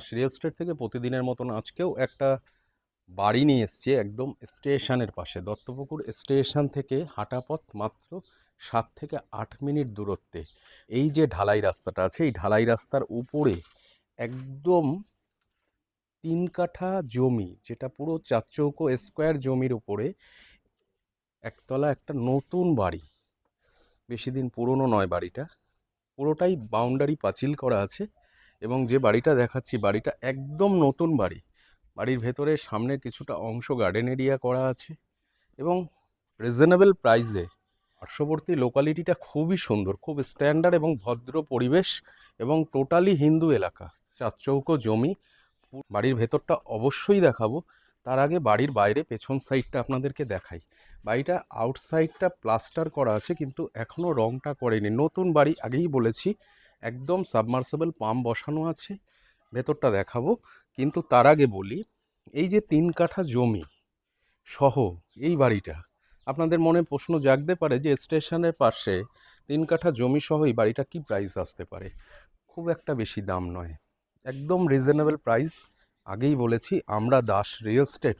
Das real estate থেকে প্রতিদিনের মতন আজকেও একটা বাড়ি নিয়ে এসছি একদম স্টেশনের পাশে। দত্তপুকুর স্টেশন থেকে হাঁটাপথ মাত্র সাত থেকে আট মিনিট দূরত্বে। এই যে ঢালাই রাস্তাটা আছে, এই ঢালাই রাস্তার উপরে একদম তিন কাঠা জমি, যেটা পুরো চারচৌকো স্কোয়ার জমির উপরে একতলা একটা নতুন বাড়ি। বেশি দিন পুরনো নয় বাড়িটা। পুরোটাই বাউন্ডারি পাঁচিল করা আছে। এবং যে বাড়িটা দেখাচ্ছি, বাড়িটা একদম নতুন বাড়ি। বাড়ির ভেতরে সামনে কিছুটা অংশ গার্ডেন এরিয়া করা আছে এবং রিজনেবল প্রাইসে পার্শ্ববর্তী লোকালিটিটা খুবই সুন্দর, খুব স্ট্যান্ডার্ড এবং ভদ্র পরিবেশ এবং টোটালি হিন্দু এলাকা। চারচৌকো জমি বাড়ির ভেতরটা অবশ্যই দেখাবো। তার আগে বাড়ির বাইরে পেছন সাইডটা আপনাদেরকে দেখাই। বাড়িটা আউটসাইডটা প্লাস্টার করা আছে, কিন্তু এখনও রংটা করেনি। নতুন বাড়ি আগেই বলেছি একদম সাবমার্সেবল পাম্প বসানো আছে, ভেতরটা দেখাবো। কিন্তু তার আগে বলি, এই যে তিন কাঠা জমি সহ এই বাড়িটা, আপনাদের মনে প্রশ্ন জাগতে পারে যে স্টেশনের পাশে তিন কাঠা জমি সহ এই বাড়িটা কি প্রাইস আসতে পারে? খুব একটা বেশি দাম নয়। একদম রিজনেবল প্রাইস আগেই বলেছি, আমরা দাস রিয়েল এস্টেট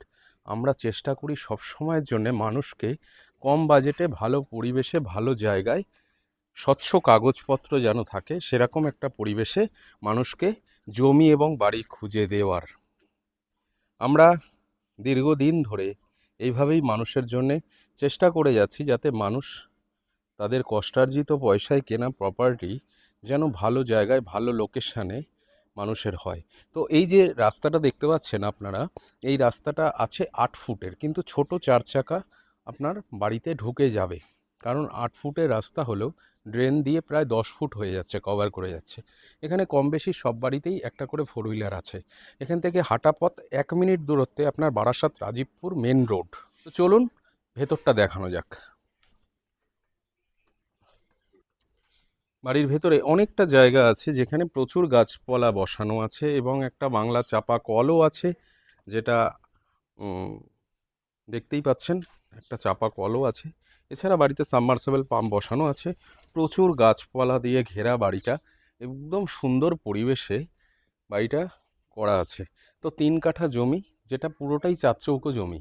আমরা চেষ্টা করি সব সময়ের জন্য মানুষকে কম বাজেটে ভালো পরিবেশে, ভালো জায়গায় স্বচ্ছ কাগজপত্র যেন থাকে, সেরকম একটা পরিবেশে মানুষকে জমি এবং বাড়ি খুঁজে দেওয়ার। আমরা দীর্ঘদিন ধরে এইভাবেই মানুষের জন্যে চেষ্টা করে যাচ্ছি যাতে মানুষ তাদের কষ্টার্জিত পয়সায় কেনা প্রপার্টি যেন ভালো জায়গায়, ভালো লোকেশানে মানুষের হয়। তো এই যে রাস্তাটা দেখতে পাচ্ছেন আপনারা, এই রাস্তাটা আছে আট ফুটের, কিন্তু ছোট চার চাকা আপনার বাড়িতে ঢুকে যাবে। কারণ আট ফুটের রাস্তা হলেও ড্রেন দিয়ে প্রায় দশ ফুট হয়ে যাচ্ছে কভার করে যাচ্ছে। এখানে কম বেশি সব বাড়িতেই একটা করে ফোর হুইলার আছে। এখান থেকে হাঁটা পথ এক মিনিট দূরত্বে আপনার বারাসাত রাজীবপুর মেন রোড তো চলুন, ভেতরটা দেখানো যাক। বাড়ির ভেতরে অনেকটা জায়গা আছে, যেখানে প্রচুর গাছপালা বসানো আছে এবং একটা বাংলা চাপা কলও আছে, যেটা দেখতেই পাচ্ছেন, একটা চাপা কলও আছে। এছাড়া বাড়িতে সাবমার্সেবল পাম্প বসানো আছে। প্রচুর গাছপালা দিয়ে ঘেরা বাড়িটা। একদম সুন্দর পরিবেশে বাড়িটা করা আছে। তো তিন কাঠা জমি, যেটা পুরোটাই চারচৌকো জমি।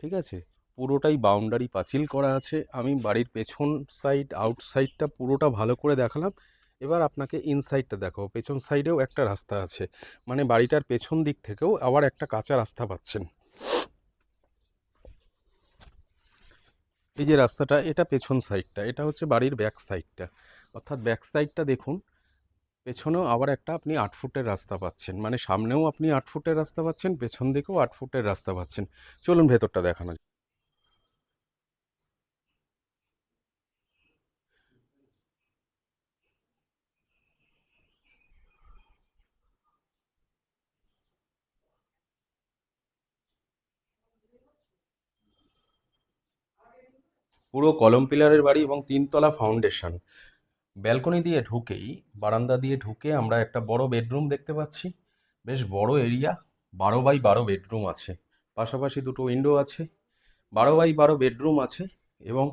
ঠিক আছে? পুরোটাই বাউন্ডারি পাঁচিল করা আছে। আমি বাড়ির পেছন সাইড আউটসাইডটা পুরোটা ভালো করে দেখালাম। এবার আপনাকে ইনসাইডটা দেখাবো। পেছন সাইডেও একটা রাস্তা আছে। মানে বাড়িটার পেছন দিক থেকেও আবার একটা কাঁচা রাস্তা পাচ্ছেন। এই যে রাস্তাটা, এটা পেছন সাইডটা এটা হচ্ছে বাড়ির ব্যাক সাইডটা অর্থাৎ ব্যাক সাইডটা দেখুন, পেছনেও আবার একটা আপনি আট ফুটের রাস্তা পাচ্ছেন। মানে সামনেও আপনি আট ফুটের রাস্তা পাচ্ছেন, পেছন দিকেও আট ফুটের রাস্তা পাচ্ছেন। চলুন ভেতরটা দেখানো পুরো কলম পিলারের বাড়ি এবং তিনতলা ফাউন্ডেশন। ব্যালকনি দিয়ে ঢুকেই, বারান্দা দিয়ে ঢুকে আমরা একটা বড় বেডরুম দেখতে পাচ্ছি। বেশ বড় এরিয়া, বারো বাই বারো বেডরুম আছে। পাশাপাশি দুটো উইন্ডো আছে, বারো বাই বারো বেডরুম আছে এবং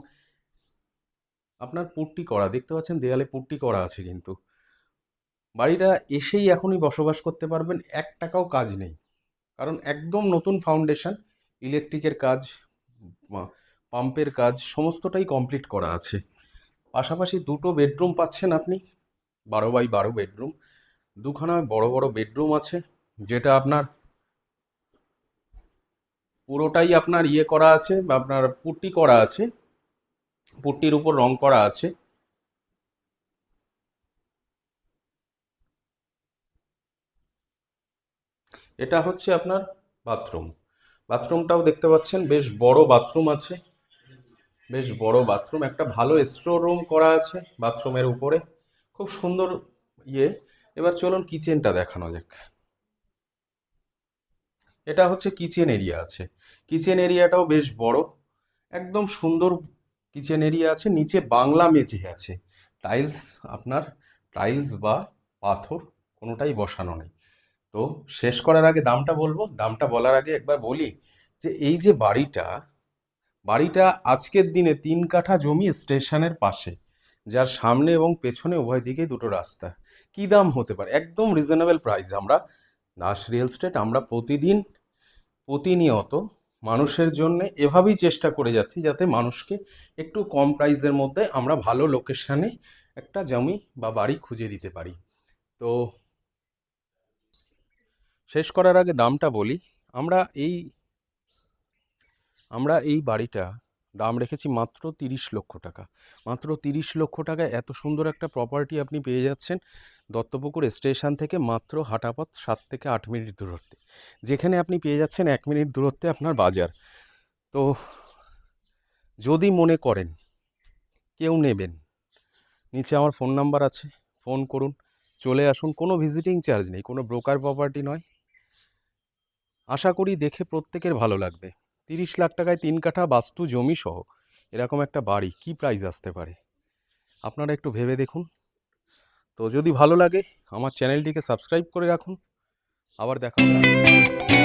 আপনার পুট্টি করা, দেখতে পাচ্ছেন দেয়ালে পুট্টি করা আছে কিন্তু। বাড়িটা এসেই এখনই বসবাস করতে পারবেন, এক টাকাও কাজ নেই। কারণ একদম নতুন ফাউন্ডেশন, ইলেকট্রিকের কাজ পাম্পের কাজ সমস্তটাই কমপ্লিট করা আছে। পাশাপাশি দুটো বেডরুম পাচ্ছেন আপনি, বারো বাই বারো বেডরুম। দুখানা বড় বড় বেডরুম আছে, যেটা আপনার পুরোটাই আপনার ইয়ে করা আছে আপনার পুট্টি করা আছে, পুট্টির উপর রং করা আছে। এটা হচ্ছে আপনার বাথরুম। বাথরুমটাও দেখতে পাচ্ছেন, বেশ বড় বাথরুম আছে। বেশ বড় বাথরুম একটা ভালো স্টোর রুম করা আছে বাথরুমের উপরে। খুব সুন্দর ইয়ে। এবার চলুন কিচেনটা দেখানো যাক। এটা হচ্ছে কিচেন এরিয়া আছে। কিচেন এরিয়াটাও বেশ বড়। একদম সুন্দর কিচেন এরিয়া আছে। নিচে বাংলা মেঝে আছে। টাইলস আপনার টাইলস বা পাথর কোনোটাই বসানো নেই। তো শেষ করার আগে দামটা বলব। দামটা বলার আগে একবার বলি যে, এই যে বাড়িটা বাড়িটা আজকের দিনে তিন কাঠা জমি স্টেশনের পাশে, যার সামনে এবং পেছনে উভয় দিকেই দুটো রাস্তা। কি দাম হতে পারে? একদম রিজনেবল প্রাইস আমরা। দাস রিয়েল স্টেট আমরা প্রতিদিন, প্রতিনিয়ত মানুষের জন্য এভাবেই চেষ্টা করে যাচ্ছি যাতে মানুষকে একটু কম প্রাইসের মধ্যে আমরা ভালো লোকেশানে একটা জমি বা বাড়ি খুঁজে দিতে পারি। তো শেষ করার আগে দামটা বলি। আমরা এই আমরা এই বাড়িটা দাম রেখেছি মাত্র তিরিশ লক্ষ টাকা। মাত্র তিরিশ লক্ষ টাকায় এত সুন্দর একটা প্রপার্টি আপনি পেয়ে যাচ্ছেন দত্তপুকুর স্টেশন থেকে মাত্র হাঁটাপথ সাত থেকে আট মিনিট দূরত্বে। যেখানে আপনি পেয়ে যাচ্ছেন এক মিনিট দূরত্বে আপনার বাজার। তো যদি মনে করেন, কেউ নেবেন, নিচে আমার ফোন নাম্বার আছে ফোন করুন, চলে আসুন। কোনো ভিজিটিং চার্জ নেই, কোনো ব্রোকার প্রপার্টি নয়। আশা করি দেখে প্রত্যেকের ভালো লাগবে। তিরিশ লাখ টাকায় তিন কাঠা বাস্তু জমি সহ এরকম একটা বাড়ি কি প্রাইস আসতে পারে? আপনারা একটু ভেবে দেখুন। তো যদি ভালো লাগে, আমার চ্যানেলটিকে সাবস্ক্রাইব করে রাখুন। আবার দেখা হবে।